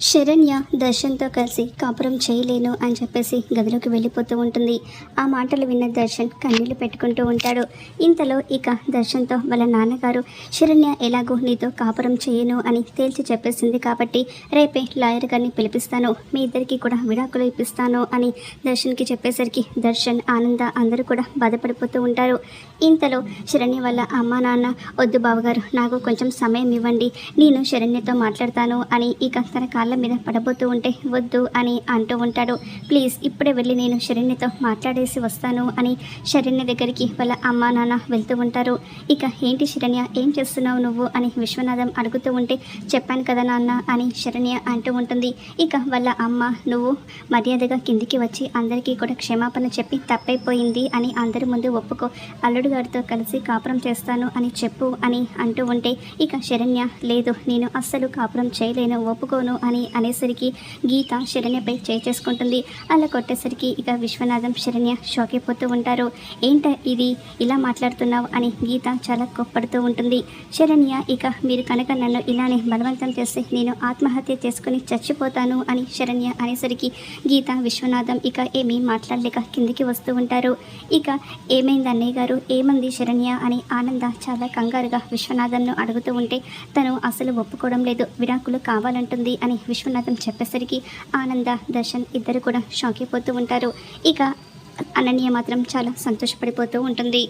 శరణ్య దర్శన్తో కలిసి కాపురం చేయలేను అని చెప్పేసి గదిలోకి వెళ్ళిపోతూ ఉంటుంది. ఆ మాటలు విన్న దర్శన్ కన్నీళ్ళు పెట్టుకుంటూ ఉంటాడు. ఇంతలో ఇక దర్శన్తో వాళ్ళ నాన్నగారు శరణ్య ఎలాగో నీతో కాపురం చేయను అని తేల్చి చెప్పేసింది కాబట్టి రేపే లాయర్ గారిని పిలిపిస్తాను. మీ ఇద్దరికి కూడా విడాకులు ఇప్పిస్తాను అని దర్శన్కి చెప్పేసరికి దర్శన్ ఆనంద అందరూ కూడా బాధపడిపోతూ ఉంటారు. ఇంతలో శరణ్య వాళ్ళ అమ్మ నాన్న వద్దు బావగారు నాకు కొంచెం సమయం ఇవ్వండి. నేను శరణ్యతో మాట్లాడతాను అని ఇక తన కాళ్ళ మీద పడబోతూ ఉంటే వద్దు అని అంటూ ఉంటాడు. ప్లీజ్ ఇప్పుడే వెళ్ళి నేను శరణ్యతో మాట్లాడేసి వస్తాను అని శరణ్య దగ్గరికి వాళ్ళ అమ్మ నాన్న వెళ్తూ ఉంటారు. ఇక ఏంటి శరణ్య ఏం చేస్తున్నావు నువ్వు? అని విశ్వనాథం అడుగుతూ ఉంటే చెప్పాను కదా నాన్న అని శరణ్య అంటూ ఉంటుంది. ఇక వాళ్ళ అమ్మ నువ్వు మర్యాదగా కిందికి వచ్చి అందరికీ కూడా క్షమాపణ చెప్పి తప్పైపోయింది అని అందరి ముందు ఒప్పుకో అల్లుడు గారితో కలిసి కాపురం చేస్తాను అని చెప్పు అని అంటూ ఉంటే ఇక శరణ్య లేదు నేను అస్సలు కాపురం చేయలేను ఒప్పుకోను అని అనేసరికి గీత శరణ్యపై చేసుకుంటుంది. అలా కొట్టేసరికి ఇక విశ్వనాథం శరణ్య షాక్ అయిపోతూ ఉంటారు. ఏంట ఇది? ఇలా మాట్లాడుతున్నావు? అని గీత చాలా కోప్పడుతూ ఉంటుంది. శరణ్య ఇక మీరు కనుక నన్ను ఇలానే బలవంతం చేస్తే నేను ఆత్మహత్య చేసుకుని చచ్చిపోతాను అని శరణ్య అనేసరికి గీత విశ్వనాథం ఇక ఏమీ మాట్లాడలేక కిందికి వస్తూ ఉంటారు. ఇక ఏమైంది అన్నయ్య గారు? ఏమంది శరణ్య? అని ఆనంద చాలా కంగారుగా విశ్వనాథంను అడుగుతూ ఉంటే తను అసలు ఒప్పుకోవడం లేదు. విడాకులు కావాలంటుంది అని విశ్వనాథం చెప్పేసరికి ఆనంద దర్శన్ ఇద్దరు కూడా షాక్ అయిపోతూ ఉంటారు. ఇక అనన్య మాత్రం చాలా సంతోషపడిపోతూ ఉంటుంది.